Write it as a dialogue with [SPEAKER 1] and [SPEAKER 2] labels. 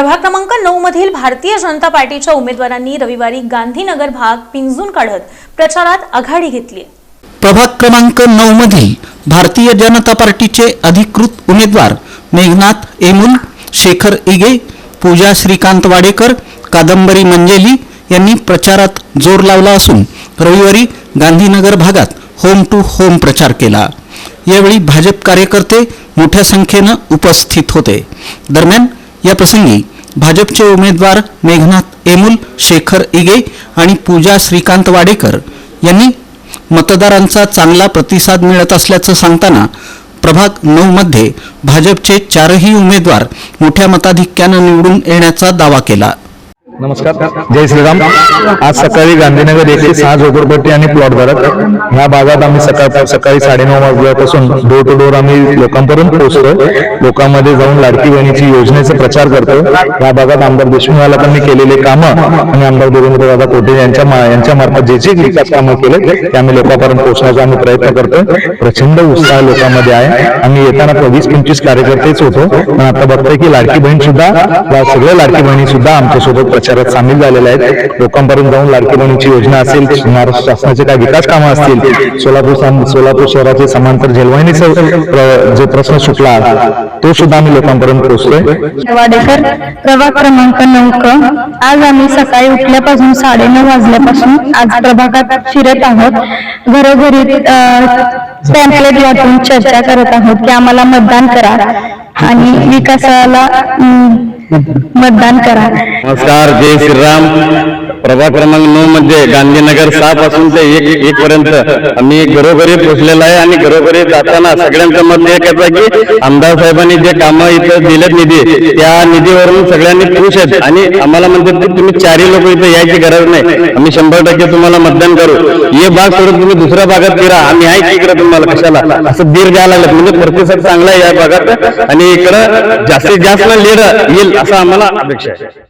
[SPEAKER 1] प्रभाग क्रमांक नऊ मधील भारतीय जनता पार्टीच्या उमेदवारांनी रविवारी गांधीनगर भाग पिंजून काढत प्रचारात आघाडी घेतली.
[SPEAKER 2] प्रभाग क्रमांक नऊ मधील भारतीय जनता पार्टीचे अधिकृत उमेदवार मेघनाथ एमुल शेखर इगे पूजा श्रीकांत वाडेकर कादंबरी मंजेली यांनी प्रचारात जोर लावला असून रविवारी गांधीनगर भागात होम टू होम प्रचार केला. यावेळी भाजप कार्यकर्ते मोठ्या संख्येनं उपस्थित होते. दरम्यान या प्रसंगी भाजपचे उमेदवार मेघनाथ एमुल शेखर इगे आणि पूजा श्रीकांत वाडेकर यांनी मतदारांचा चांगला प्रतिसाद मिळत असल्याचं सांगताना प्रभाग नऊमध्ये भाजपचे चारही उमेदवार मोठ्या मताधिक्यानं निवडून येण्याचा दावा केला.
[SPEAKER 3] नमस्कार. जय श्रीराम. आज सकाळी गांधीनगर येथे सहा झोपडपट्टी आणि प्लॉट भरत ह्या भागात आम्ही सकाळ सकाळी साडेनऊ वाजल्यापासून डोर टू डोर आम्ही लोकांपर्यंत पोहोचतोय. लोकांमध्ये जाऊन लाडकी बहिणीची योजनेचा प्रचार करतोय. या भागात आमदार देशमुख त्यांनी केलेले कामं आणि आमदार देवेंद्र दादा कोटे यांच्या यांच्या मार्फत जे जे विकास कामं केले ते आम्ही लोकांपर्यंत पोहोचण्याचा आम्ही प्रयत्न करतोय. प्रचंड उत्साह लोकांमध्ये आहे. आम्ही येताना वीस पंचवीस कार्यकर्तेच होतो. पण आता बघतोय की लाडकी बहीण सुद्धा या सगळ्या लाडकी बहिणी सुद्धा आमच्यासोबत प्रचारात सामील झालेल्या आहेत. लोकांपर्यंत जाऊन लाडकी बहिणीची योजना असेल महाराष्ट्र शासनाचे काही विकास कामं असतील सोलापूर सोलापूर शहराचे समांतर जेलवाहिनीचा जो प्रश्न सुटला तो सुद्धा आम्ही लोकांपर्यंत पोहोचतोय.
[SPEAKER 4] वाडेकर प्रभाग क्रमांक नऊ क. आज आम्ही सकाळी उठल्यापासून साडेनऊ वाजल्यापासून आज प्रभागात फिरत आहोत. घरोघरी पॅम्पलेट वाटून चर्चा करत आहोत की आम्हाला मतदान करा आणि विकासाला मतदान करा.
[SPEAKER 5] नमस्कार जय श्रीराम. प्रभाग क्रमांक नऊ मध्ये गांधीनगर सहा पासून ते एक एक पर्यंत आम्ही घरोघरी पोहोचलेलो आहे आणि घरोघरी जाताना सगळ्यांचं मत एकच आहे की आमदार साहेबांनी जे कामं इथं दिलेत निधी त्या निधीवरून सगळ्यांनी खुश आहेत. आणि आम्हाला म्हणतात की तुम्ही चारही लोक इथं यायची गरज नाही. आम्ही शंभर टक्के तुम्हाला मतदान करू. हे भाग सोडून तुम्ही दुसऱ्या भागात फिरा. आम्ही आहे इकडे तुम्हाला कशाला? असं दीर द्यायला लागलं म्हणजे प्रतिसाद चांगला आहे या भागात. आणि इकडं जास्तीत जास्त लीड येईल असं आम्हाला अपेक्षा आहे.